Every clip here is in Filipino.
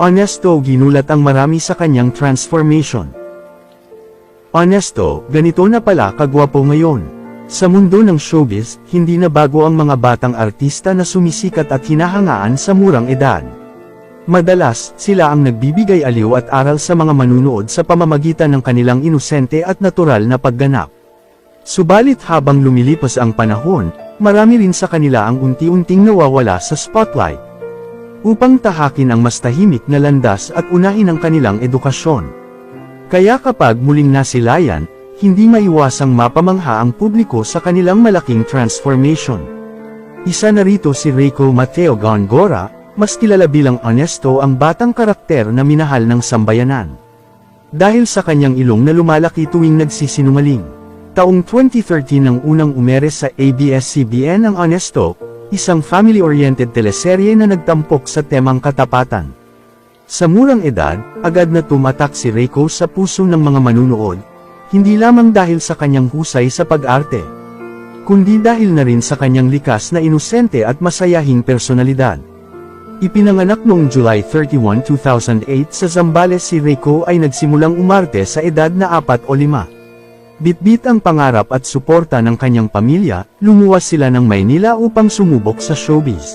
Honesto ginulat ang marami sa kanyang transformation. Honesto, ganito na pala kagwapo ngayon. Sa mundo ng showbiz, hindi na bago ang mga batang artista na sumisikat at hinahangaan sa murang edad. Madalas, sila ang nagbibigay aliw at aral sa mga manunood sa pamamagitan ng kanilang inosente at natural na pagganap. Subalit habang lumilipas ang panahon, marami rin sa kanila ang unti-unting nawawala sa spotlight. Upang tahakin ang mas tahimik na landas at unahin ang kanilang edukasyon. Kaya kapag muling nasilayan, hindi maiwasang mapamangha ang publiko sa kanilang malaking transformation. Isa na rito si Reiko Mateo Gongora, mas kilala bilang honesto ang batang karakter na minahal ng sambayanan. Dahil sa kanyang ilong na lumalaki tuwing nagsisinungaling. Taong 2013 nang unang umere sa ABS-CBN ang Honesto, isang family-oriented teleserye na nagtampok sa temang katapatan. Sa murang edad, agad na tumatak si Reiko sa puso ng mga manunood, hindi lamang dahil sa kanyang husay sa pag-arte, kundi dahil na rin sa kanyang likas na inosente at masayahing personalidad. Ipinanganak noong July 31, 2008 sa Zambales si Reiko ay nagsimulang umarte sa edad na apat o lima. Bitbit ang pangarap at suporta ng kanyang pamilya, lumuwas sila ng Maynila upang sumubok sa showbiz.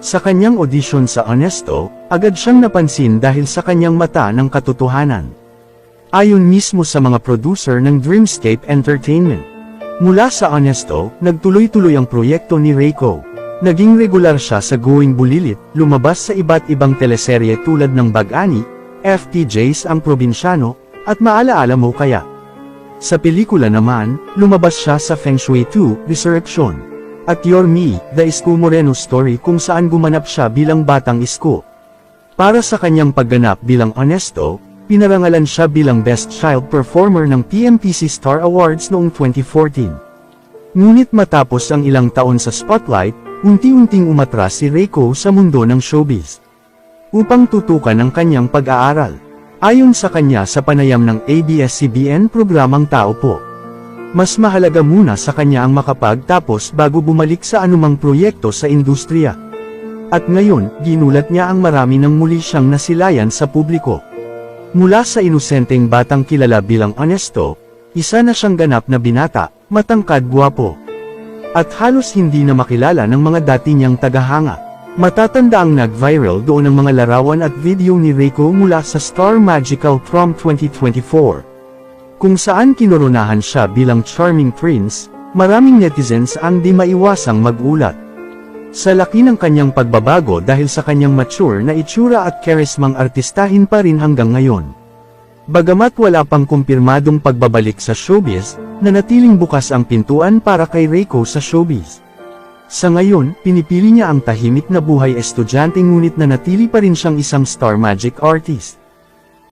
Sa kanyang audition sa Honesto, agad siyang napansin dahil sa kanyang mata ng katotohanan. Ayon mismo sa mga producer ng Dreamscape Entertainment. Mula sa Honesto, nagtuloy-tuloy ang proyekto ni Reiko. Naging regular siya sa Going Bulilit, lumabas sa iba't ibang teleserye tulad ng Bag-ani, FTJs ang Probinsyano, at Maalaala Mo Kaya. Sa pelikula naman, lumabas siya sa Feng Shui 2, Resurrection. At Your Me, The Isko Moreno Story kung saan gumanap siya bilang batang isko. Para sa kanyang pagganap bilang honesto, pinarangalan siya bilang Best Child Performer ng PMPC Star Awards noong 2014. Ngunit matapos ang ilang taon sa spotlight, unti-unting umatras si Reiko sa mundo ng showbiz. Upang tutukan ang kanyang pag-aaral. Ayon sa kanya sa panayam ng ABS-CBN programang Tao Po. Mas mahalaga muna sa kanya ang makapagtapos bago bumalik sa anumang proyekto sa industriya. At ngayon, ginulat niya ang marami nang muli siyang nasilayan sa publiko. Mula sa inosenteng batang kilala bilang honesto, isa na siyang ganap na binata, matangkad guwapo. At halos hindi na makilala ng mga dati niyang tagahanga. Matatanda ang nag-viral doon ang mga larawan at video ni Reiko mula sa Star Magical Prom 2024. Kung saan kinoronahan siya bilang charming prince, maraming netizens ang di maiwasang magulat. Sa laki ng kanyang pagbabago dahil sa kanyang mature na itsura at karismang artistahin pa rin hanggang ngayon. Bagamat wala pang kumpirmadong pagbabalik sa showbiz, nanatiling bukas ang pintuan para kay Reiko sa showbiz. Sa ngayon, pinipili niya ang tahimik na buhay estudyante ngunit nanatili pa rin siyang isang star magic artist.